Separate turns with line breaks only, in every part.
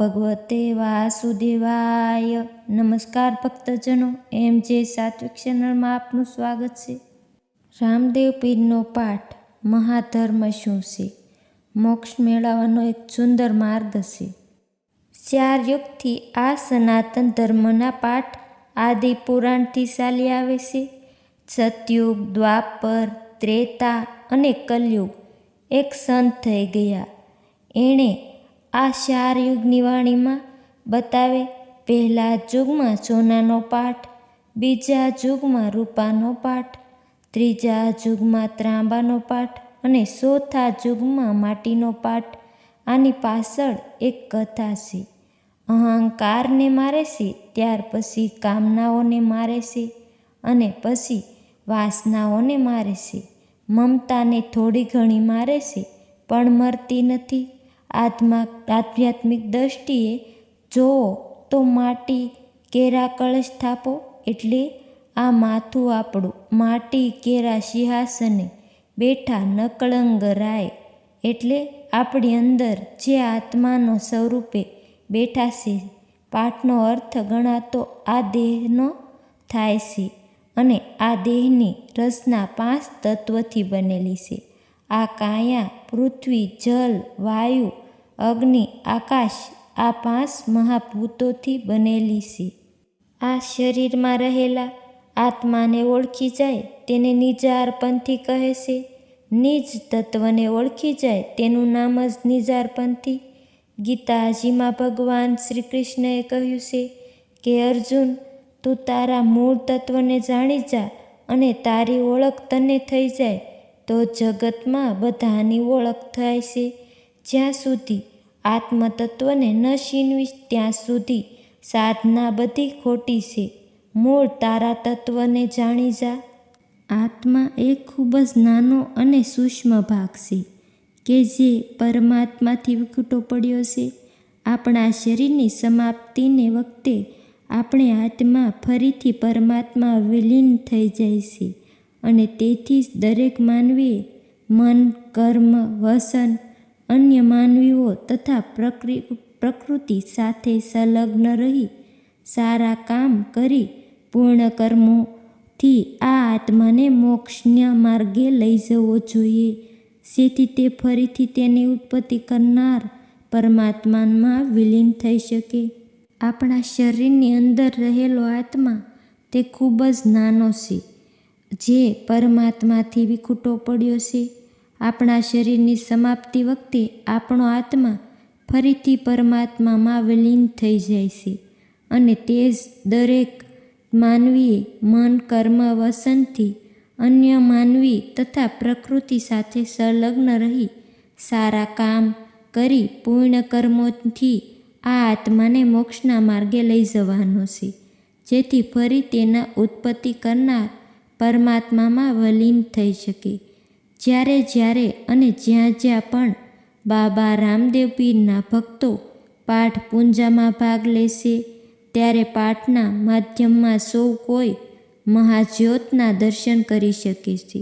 ભગવતે વાસુદેવાય. નમસ્કાર ભક્તજનો, એમ જે સાત્વિક ચેનલમાં આપનું સ્વાગત છે. રામદેવ પીરનો પાઠ મહાધર્મ શું છે? મોક્ષ મેળવવાનો એક સુંદર માર્ગ છે. ચાર યુગથી આ સનાતન ધર્મના પાઠ આદિ પુરાણથી ચાલી આવે છે. સતયુગ, દ્વાપર, ત્રેતા અને કલયુગ એક સંત થઈ ગયા. એણે આ ચાર યુગની વાણીમાં બતાવે. પહેલા યુગમાં સોનાનો પાઠ, બીજા યુગમાં રૂપાનો પાઠ, ત્રીજા યુગમાં ત્રાંબાનો પાઠ અને ચોથા યુગમાં માટીનો પાઠ. આની પાછળ એક કથા છે. અહંકારને મારે છે, ત્યાર પછી કામનાઓને મારે છે અને પછી વાસનાઓને મારે છે. મમતાને થોડી ઘણી મારે છે, પણ મરતી નથી. આત્મા આધ્યાત્મિક દ્રષ્ટિએ જોવો તો માટી કેરા કળશ સ્થાપો એટલે આ માથું આપણું માટી કેરા સિંહાસને બેઠા નકળંગ રાય એટલે આપણી અંદર જે આત્માનો સ્વરૂપે બેઠા છે, પાઠનો અર્થ ગણાતો આ દેહનો થાય છે અને આ દેહની રચના પાંચ તત્વથી બનેલી છે. આ કાયા, પૃથ્વી, જલ, વાયુ અગ્નિ, આકાશ આ પાંચ મહાભૂતોથી બનેલી છે. આ શરીરમાં રહેલા આત્માને ઓળખી જાય તેને નિજારપંથી કહે છે. નિજ તત્વને ઓળખી જાય તેનું નામ જ નિજારપંથી ગીતાજીમાં ભગવાન શ્રી કૃષ્ણએ કહ્યું છે કે, અર્જુન, તું તારા મૂળ તત્વને જાણી જા અને તારી ઓળખ તને થઈ જાય તો જગતમાં બધાની ઓળખ થાય છે. જ્યાં સુધી આત્મતત્વને ન છીનવીશ, ત્યાં સુધી સાધના બધી ખોટી છે. મૂળ તારા તત્વને જાણી જા. આત્મા એ ખૂબ જ નાનો અને સૂક્ષ્મ ભાગ છે કે જે પરમાત્માથી વિખૂટો પડ્યો છે. આપણા શરીરની સમાપ્તિને વખતે આપણે આત્મા ફરીથી પરમાત્મા વિલીન થઈ જાય છે અને તેથી જ દરેક માનવીએ મન, કર્મ, વસન અન્ય માનવીઓ તથા પ્રકૃતિ સાથે સંલગ્ન રહી, સારા કામ કરી, પૂર્ણ કર્મોથી આ આત્માને મોક્ષના માર્ગે લઈ જવો જોઈએ. જેથી તે ફરીથી તેની ઉત્પત્તિ કરનાર પરમાત્મામાં વિલીન થઈ શકે. આપણા શરીરની અંદર રહેલો આત્મા તે ખૂબ જ નાનો છે, જે પરમાત્માથી વિખૂટો પડ્યો છે. આપણા શરીરની સમાપ્તિ વખતે આપણો આત્મા ફરીથી પરમાત્મામાં વિલીન થઈ જાય છે અને તે જ દરેક માનવીએ મન, કર્મ, વસનથી અન્ય માનવી તથા પ્રકૃતિ સાથે સંલગ્ન રહી સારા કામ કરી પૂર્ણ કર્મોથી આ આત્માને મોક્ષના માર્ગે લઈ જવાનો છે. જેથી ફરી તેના ઉત્પત્તિ કરનાર પરમાત્મામાં વલીન થઈ શકે. જ્યારે જ્યારે અને જ્યાં જ્યાં પણ બાબા રામદેવ પીરના ભક્તો પાઠ પૂંજામાં ભાગ લેશે, ત્યારે પાઠના માધ્યમમાં સૌ કોઈ મહાજ્યોતના દર્શન કરી શકે છે.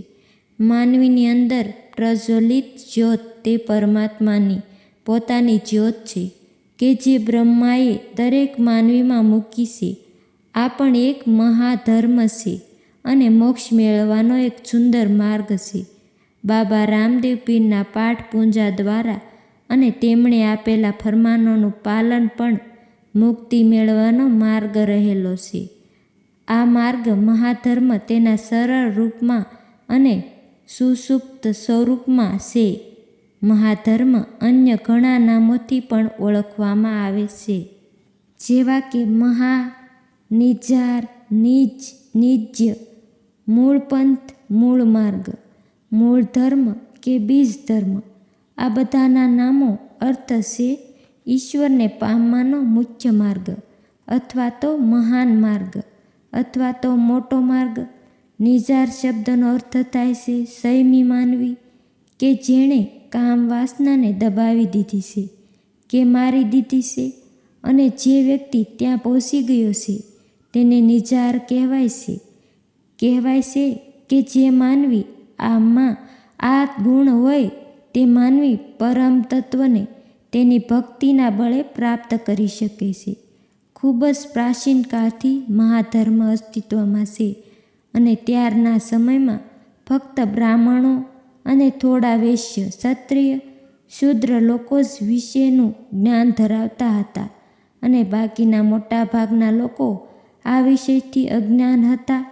માનવીની અંદર પ્રજ્વલિત જ્યોત તે પરમાત્માની પોતાની જ્યોત છે, કે જે બ્રહ્માએ દરેક માનવીમાં મૂકી છે. આ પણ એક મહાધર્મ છે અને મોક્ષ મેળવવાનો એક સુંદર માર્ગ છે. બાબા રામદેવ પીરના પાઠ પૂંજા દ્વારા અને તેમણે આપેલા ફરમાનોનું પાલન પણ મુક્તિ મેળવવાનો માર્ગ રહેલો છે. આ માર્ગ મહાધર્મ તેના સરળ રૂપમાં અને સુસુપ્ત સ્વરૂપમાં છે. મહાધર્મ અન્ય ઘણા નામોથી પણ ઓળખવામાં આવે છે. જેવા કે મહા, નિજાર નિજ નિજ્ય મૂળ પંથ મૂળ માર્ગ મૂળ ધર્મ કે બીજ ધર્મ આ બધાના નામો અર્થ છે ઈશ્વરને પામવાનો મુખ્ય માર્ગ અથવા તો મહાન માર્ગ અથવા તો મોટો માર્ગ. નિજાર શબ્દનો અર્થ થાય છે સૈમી માનવી કે જેણે કામ વાસનાને દબાવી દીધી છે, કે મારી દીધી છે અને જે વ્યક્તિ ત્યાં પહોંચી ગયો છે તેને નિજાર કહેવાય છે. કહેવાય છે કે જે માનવી આમાં આ ગુણ હોય તે માનવી પરમ તત્વને તેની ભક્તિના બળે પ્રાપ્ત કરી શકે છે. ખૂબ જ પ્રાચીન કાળથી મહાધર્મ અસ્તિત્વમાં છે અને ત્યારના સમયમાં ફક્ત બ્રાહ્મણો અને થોડા વૈશ્ય ક્ષત્રિય શુદ્ર લોકો જ વિશેનું જ્ઞાન ધરાવતા હતા અને બાકીના મોટા ભાગના લોકો આ વિષયથી અજ્ઞાન હતા.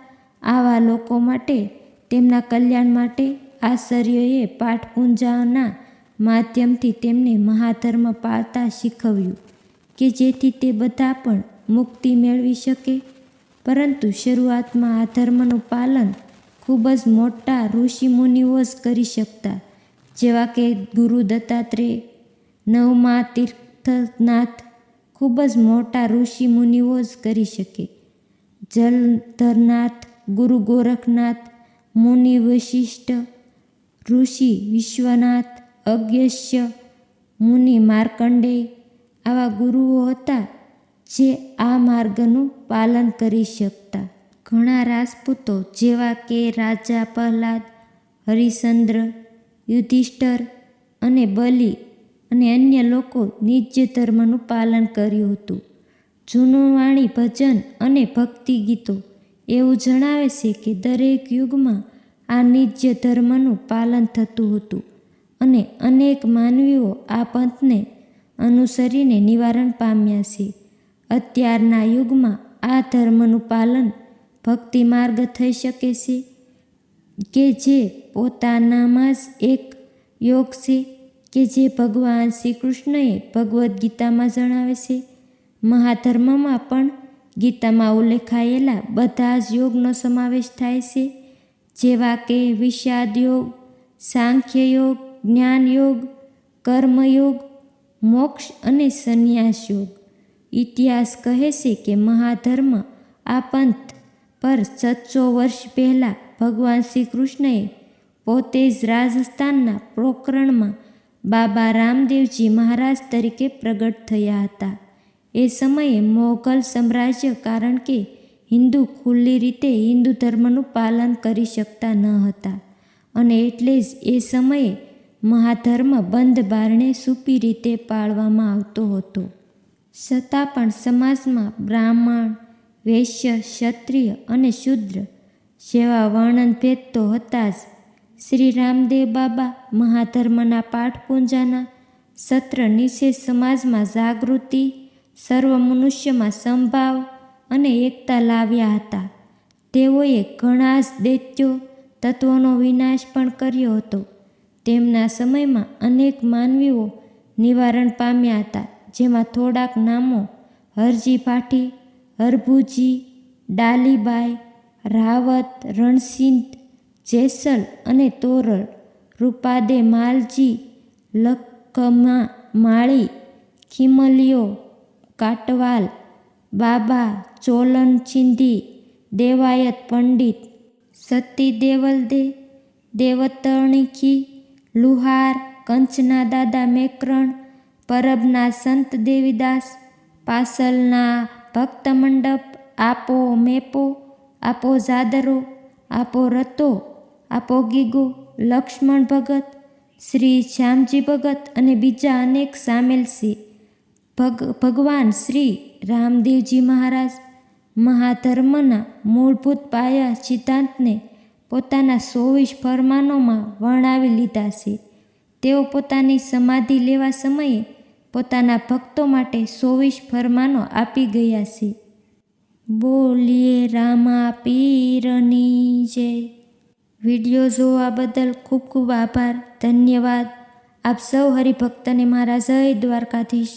આવા લોકો માટે તેમના કલ્યાણ માટે આચાર્યોએ પાઠપૂંજાના માધ્યમથી તેમને મહાધર્મ પાળતા શીખવ્યું કે જેથી તે બધા પણ મુક્તિ મેળવી શકે. પરંતુ શરૂઆતમાં આ ધર્મનું પાલન ખૂબ જ મોટા ઋષિમુનિઓ જ કરી શકતા, જેવા કે ગુરુ દત્તાત્રેય, નવમા તીર્થનાથ, ખૂબ જ મોટા ઋષિ મુનિઓ જ કરી શકે. જલધરનાથ, ગુરુ ગોરખનાથ મુનિ વશિષ્ઠ ઋષિ વિશ્વનાથ અજ્ઞસ્ય મુનિ માર્કંડેય આવા ગુરુઓ હતા જે આ માર્ગનું પાલન કરી શકતા. ઘણા રાજપૂતો જેવા કે રાજા પ્રહલાદ, હરિશ્ચંદ્ર, યુધિષ્ઠર અને બલિ અને અન્ય લોકો નિજ ધર્મનું પાલન કર્યું હતું. જૂનું વાણી ભજન અને ભક્તિ ગીતો એવું જણાવે છે કે દરેક યુગમાં આ નિત્ય ધર્મનું પાલન થતું હતું અને અનેક માનવીઓ આ પંથને અનુસરીને નિવારણ પામ્યા છે. અત્યારના યુગમાં આ ધર્મનું પાલન ભક્તિ માર્ગ થઈ શકે છે કે જે પોતાનામાં જ એક યોગ છે કે જે ભગવાન શ્રી કૃષ્ણએ ભગવદ્ ગીતામાં જણાવે છે. મહાધર્મમાં પણ ગીતામાં ઉલ્લેખાયેલા બધા જ યોગનો સમાવેશ થાય છે. જેવા કે વિષાદ યોગ સાંખ્ય યોગ જ્ઞાન યોગ કર્મયોગ, મોક્ષ અને સંન્યાસ યોગ ઇતિહાસ કહે છે કે મહાધર્મ આ પંથ પર સત્સો વર્ષ પહેલાં ભગવાન શ્રી કૃષ્ણએ પોતે જ રાજસ્થાનના પ્રોકરણમાં બાબા રામદેવજી મહારાજ તરીકે પ્રગટ થયા હતા. એ સમયે મોગલ સામ્રાજ્ય કારણ કે હિન્દુ ખુલ્લી રીતે હિન્દુ ધર્મનું પાલન કરી શકતા ન હતા. અને એટલે જ એ સમયે મહાધર્મ બંધ બારણે સૂપી રીતે પાળવામાં આવતો હતો. છતાં પણ સમાજમાં બ્રાહ્મણ, વૈશ્ય, ક્ષત્રિય અને શુદ્ર જેવા વર્ણનભેદ તો હતા જ. શ્રી રામદેવ બાબા મહાધર્મના પાઠપૂંજાના સત્ર નિશે સમાજમાં જાગૃતિ સર્વ મનુષ્યમાં સંભાવ અને એકતા લાવ્યા હતા. તેઓએ ઘણા જ દૈત્યો તત્વોનો વિનાશ પણ કર્યો હતો. તેમના સમયમાં અનેક માનવીઓ નિવારણ પામ્યા હતા, જેમાં થોડાક નામો હરજી પાઠી, હરભુજી, ડાલીબાઈ, રાવત રણસિંત જેસલ અને તોરલ, રૂપાદે માલજી લખમા માળી ખીમલીઓ કાટવાલ, બાબા, ચોલન ચિંધી, દેવાયત પંડિત સતી દેવલદે દેવતણિકી લુહાર, કંચના દાદા મેકરણ, પરબના સંત દેવીદાસ, પાસલના ભક્ત મંડપ, આપો મેપો, આપો જાદરો, આપો રતો, આપો ગીગો, લક્ષ્મણ ભગત, શ્રી શ્યામજી ભગત અને બીજા અનેક સામેલ છે. ભગ, ભગવાન શ્રી રામદેવજી મહારાજ મહાધર્મના મૂળભૂત પાયા સિદ્ધાંતને પોતાના ચોવીસ ફરમાનોમાં વર્ણવી લીધા છે. તેઓ પોતાની સમાધિ લેવા સમયે પોતાના ભક્તો માટે ચોવીસ ફરમાનો આપી ગયા છે. બોલીએ રામા પીરની જય. વીડિયો જોવા બદલ ખૂબ ખૂબ આભાર. ધન્યવાદ. આપ સૌ હરિભક્તને મારા જય દ્વારકાધીશ.